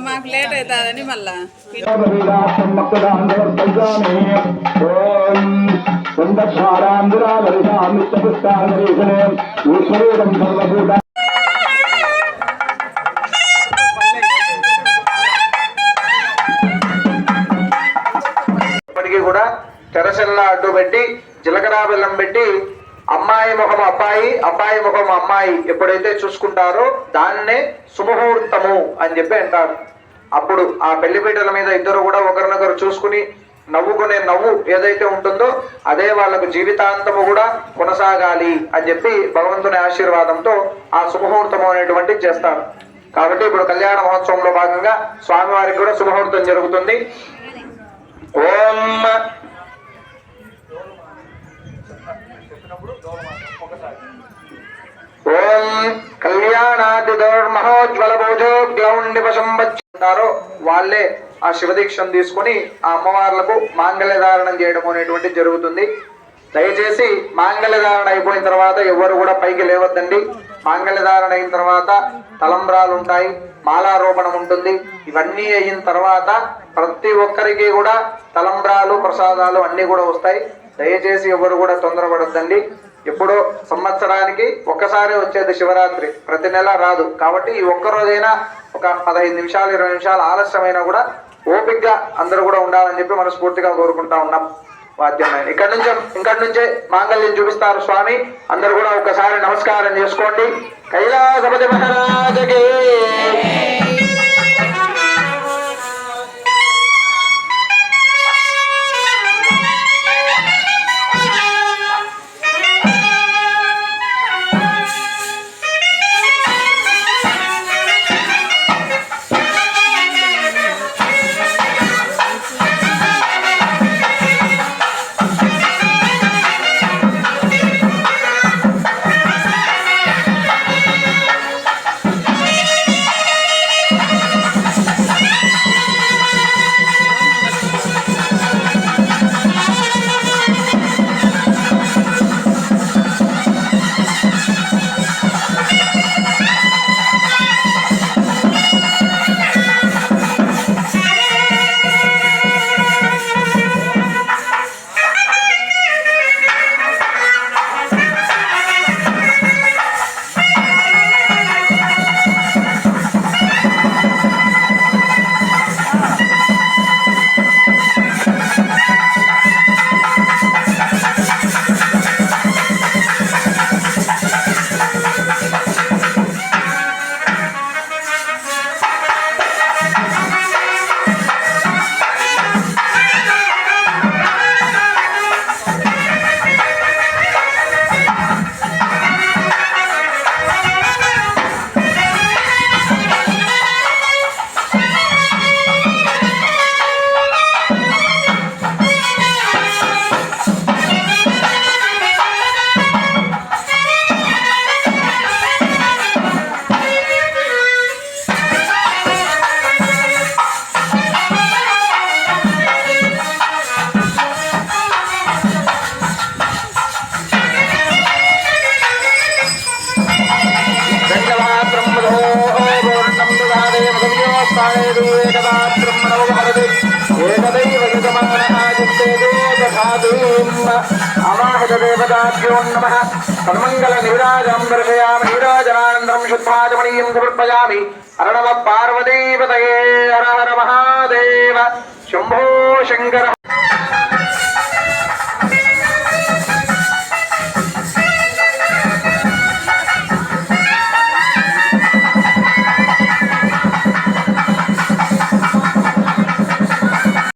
మాకు లేట్ అవుతుందని మళ్ళా. ఇప్పటికీ కూడా తెరసెల్ల అడ్డు పెట్టి జీలకర్ర బెల్లం పెట్టి అమ్మాయి ముఖం అబ్బాయి అబ్బాయి ముఖం అమ్మాయి ఎప్పుడైతే చూసుకుంటారో దాన్నే శుభముహూర్తము అని చెప్పి అంటారు. అప్పుడు ఆ పెళ్ళిపీటల మీద ఇద్దరు కూడా ఒకరినొకరు చూసుకుని నవ్వుకునే నవ్వు ఏదైతే ఉంటుందో అదే వాళ్ళకు జీవితాంతము కూడా కొనసాగాలి అని చెప్పి భగవంతుని ఆశీర్వాదంతో ఆ శుభముహూర్తము అనేటువంటిది చేస్తారు. కాబట్టి ఇప్పుడు కళ్యాణ మహోత్సవంలో భాగంగా స్వామివారికి కూడా శుభముహూర్తం జరుగుతుంది. ఓం కళ్యాణాది మహోజ్వల భోజో గ్లౌండి వాళ్ళే ఆ శివదీక్షను తీసుకొని ఆ అమ్మవార్లకు మాంగళ్యధారణం చేయడం అనేటువంటి జరుగుతుంది. దయచేసి మాంగళ్యధారణ అయిపోయిన తర్వాత ఎవరు కూడా పైకి లేవద్దండి. మాంగళ్యధారణ అయిన తర్వాత తలంబ్రాలు ఉంటాయి మాలారోపణం ఉంటుంది. ఇవన్నీ అయిన తర్వాత ప్రతి ఒక్కరికి కూడా తలంబ్రాలు ప్రసాదాలు అన్నీ కూడా వస్తాయి. దయచేసి ఎవరు కూడా తొందరపడద్దండి. ఎప్పుడో సంవత్సరానికి ఒక్కసారి వచ్చేది శివరాత్రి. ప్రతి నెల రాదు. కాబట్టి ఈ ఒక్క రోజైనా ఒక పదహైదు నిమిషాలు ఇరవై నిమిషాలు ఆలస్యమైనా కూడా ఓపిక్గా అందరూ కూడా ఉండాలని చెప్పి మనస్ఫూర్తిగా కోరుకుంటా ఉన్నాం. వాద్యమైన ఇక్కడ నుంచి ఇక్కడి నుంచే మాంగళ్యం చూపిస్తారు స్వామి. అందరూ కూడా ఒకసారి నమస్కారం చేసుకోండి. కైలాసపతి మహారాజకి. అవాహితదేవతాభ్యో నమ. సన్మంగళ నీరాజం దర్శయామి. నీరాజనానందరం శుద్ధాచమణీయం సమర్పయామి. అరణవ పార్వదీపతయే హర హర మహాదేవ. శంభో శంకర